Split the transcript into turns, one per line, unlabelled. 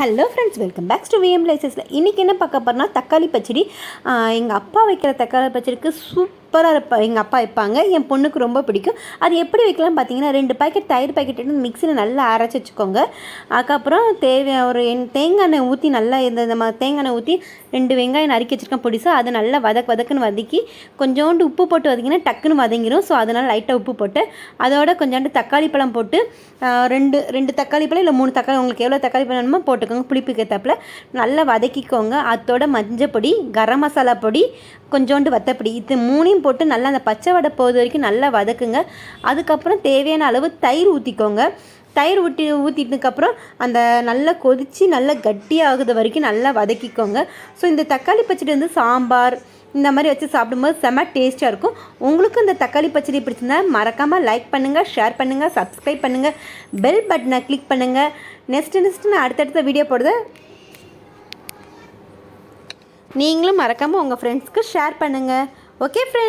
Hello friends welcome back to VM லைசஸில் இன்றைக்கி என்ன பார்க்க போகிறோம்னா தக்காளி பச்சடி. எங்கள் அப்பா வைக்கிற தக்காளி பச்சடிக்கு சூப் சூப்பராக இருப்பா எங்கள் அப்பா வைப்பாங்க. என் பொண்ணுக்கு ரொம்ப பிடிக்கும். அது எப்படி வைக்கலாம் பார்த்தீங்கன்னா ரெண்டு பாக்கெட் தயிர் பாக்கெட் எடுத்து மிக்சியில் நல்லா அரைச்சி வச்சுக்கோங்க. அதுக்கப்புறம் தேவையான ஒரு என் தேங்காய் எண்ணெய் ஊற்றி நல்லா இந்த நம்ம தேங்காய் எண்ணெய் ஊற்றி ரெண்டு வெங்காயம் நறுக்கி வச்சுருக்கேன் பொடிசா. அதை நல்லா வதக்கு வதக்குன்னு வதக்கி கொஞ்சோண்டு உப்பு போட்டு வதக்கினா டக்குன்னு வதங்கிடும் ஸோ அதனால் லைட்டாக உப்பு போட்டு அதோட கொஞ்சோண்டு தக்காளி பழம் போட்டு ரெண்டு ரெண்டு தக்காளி பழம் இல்லை மூணு தக்காளி உங்களுக்கு எவ்வளோ தக்காளி பழம் வேணுமோ போட்டுக்கோங்க. புளிப்புக்கு ஏற்றாப்புல நல்லா வதக்கிக்கோங்க. அதோட மஞ்சள் பொடி கரம் மசாலா பொடி கொஞ்சோண்டு வத்தப்பொடி இது மூணையும் போட்டு நல்லா அந்த பச்சை வடை போகிற வரைக்கும் நல்லா வதக்குங்க. அதுக்கப்புறம் தேவையான அளவு தயிர் ஊற்றிக்கோங்க தயிர் ஊற்றி ஊற்றிட்டதுக்கப்புறம் அந்த நல்லா கொதித்து நல்லா கட்டியாகுது வரைக்கும் நல்லா வதக்கிக்கோங்க. ஸோ இந்த தக்காளி பச்சடி வந்து சாம்பார் இந்த மாதிரி வச்சு சாப்பிடும்போது செம்ம டேஸ்ட்டாக இருக்கும். உங்களுக்கும் இந்த தக்காளி பச்சடி பிடிச்சிருந்தா மறக்காமல் லைக் பண்ணுங்கள் ஷேர் பண்ணுங்கள் சப்ஸ்கிரைப் பண்ணுங்கள் பெல் பட்டனை கிளிக் பண்ணுங்கள் நெக்ஸ்ட்டு நெக்ஸ்ட்டு நான் அடுத்தடுத்த வீடியோ போடுறது நீங்களும் மறக்காமல் உங்கள் ஃப்ரெண்ட்ஸ்க்கு ஷேர் பண்ணுங்கள் ಓಕೆ ಫ್ರೆಂಡ್